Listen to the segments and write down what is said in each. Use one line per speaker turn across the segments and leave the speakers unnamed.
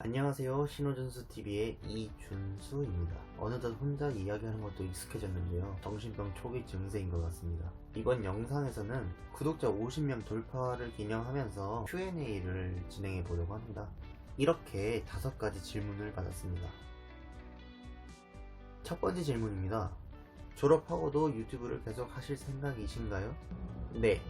안녕하세요. 신호준수TV의 이준수입니다. 어느덧 혼자 이야기하는 것도 익숙해졌는데요. 정신병 초기 증세인 것 같습니다. 이번 영상에서는 구독자 50명 돌파를 기념하면서 Q&A를 진행해 보려고 합니다. 이렇게 다섯 가지 질문을 받았습니다. 첫 번째 질문입니다. 졸업하고도 유튜브를 계속 하실 생각이신가요? 네.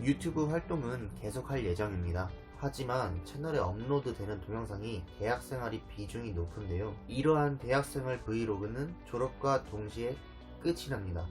유튜브 활동은 계속 할 예정입니다. 하지만 채널에 업로드되는 동영상이 대학생활이 비중이 높은데요. 이러한 대학생활 브이로그는 졸업과 동시에 끝이 납니다.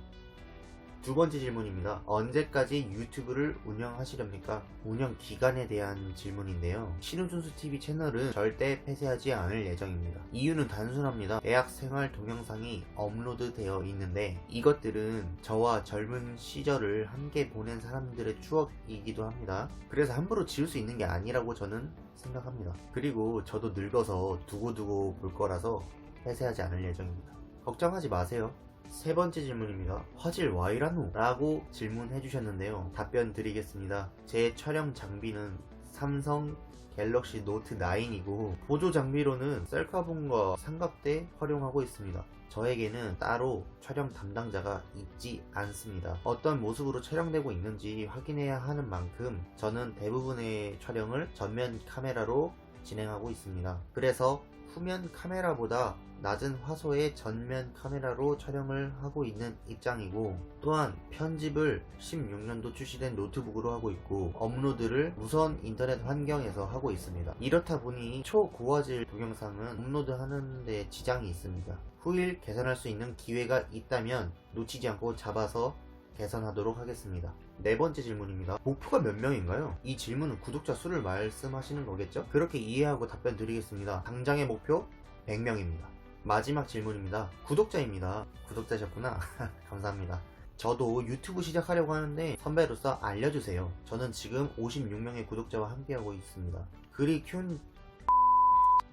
두 번째 질문입니다. 언제까지 유튜브를 운영하시렵니까? 운영 기간에 대한 질문인데요. 신우준수 TV 채널은 절대 폐쇄하지 않을 예정입니다. 이유는 단순합니다. 대학생활 동영상이 업로드되어 있는데 이것들은 저와 젊은 시절을 함께 보낸 사람들의 추억이기도 합니다. 그래서 함부로 지울 수 있는 게 아니라고 저는 생각합니다. 그리고 저도 늙어서 두고두고 볼 거라서 폐쇄하지 않을 예정입니다. 걱정하지 마세요. 세 번째 질문입니다. 화질 와이라노? 라고 질문해 주셨는데요. 답변 드리겠습니다. 제 촬영 장비는 삼성 갤럭시 노트 9이고 보조 장비로는 셀카봉과 삼각대 활용하고 있습니다. 저에게는 따로 촬영 담당자가 있지 않습니다. 어떤 모습으로 촬영되고 있는지 확인해야 하는 만큼 저는 대부분의 촬영을 전면 카메라로 진행하고 있습니다. 그래서 후면 카메라보다 낮은 화소의 전면 카메라로 촬영을 하고 있는 입장이고 또한 편집을 16년도 출시된 노트북으로 하고 있고 업로드를 무선 인터넷 환경에서 하고 있습니다. 이렇다 보니 초고화질 동영상은 업로드하는 데 지장이 있습니다. 후일 개선할 수 있는 기회가 있다면 놓치지 않고 잡아서 개선하도록 하겠습니다. 네 번째 질문입니다. 목표가 몇 명인가요? 이 질문은 구독자 수를 말씀하시는 거겠죠? 그렇게 이해하고 답변 드리겠습니다. 당장의 목표 100명입니다. 마지막 질문입니다. 구독자입니다. 구독자셨구나. 감사합니다. 저도 유튜브 시작하려고 하는데 선배로서 알려주세요. 저는 지금 56명의 구독자와 함께하고 있습니다. 그리 큰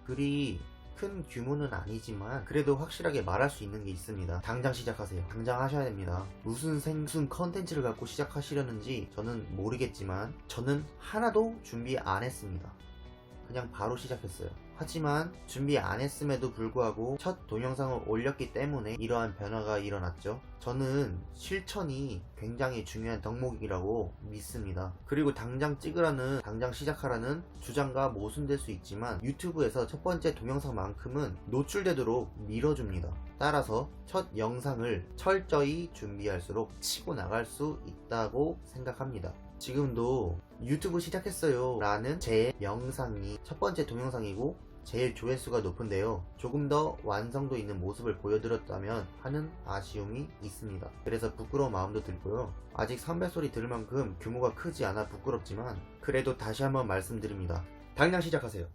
그리 큰 규모는 아니지만 그래도 확실하게 말할 수 있는 게 있습니다. 당장 시작하세요. 당장 하셔야 됩니다. 무슨 생순 컨텐츠를 갖고 시작하시려는지 저는 모르겠지만 저는 하나도 준비 안 했습니다. 그냥 바로 시작했어요. 하지만 준비 안 했음에도 불구하고 첫 동영상을 올렸기 때문에 이러한 변화가 일어났죠. 저는 실천이 굉장히 중요한 덕목이라고 믿습니다. 그리고 당장 찍으라는, 당장 시작하라는 주장과 모순될 수 있지만 유튜브에서 첫 번째 동영상만큼은 노출되도록 밀어줍니다. 따라서 첫 영상을 철저히 준비할수록 치고 나갈 수 있다고 생각합니다. 지금도 유튜브 시작했어요 라는 제 영상이 첫 번째 동영상이고 제일 조회수가 높은데요. 조금 더 완성도 있는 모습을 보여드렸다면 하는 아쉬움이 있습니다. 그래서 부끄러운 마음도 들고요. 아직 선배 소리 들을 만큼 규모가 크지 않아 부끄럽지만 그래도 다시 한번 말씀드립니다. 당장 시작하세요.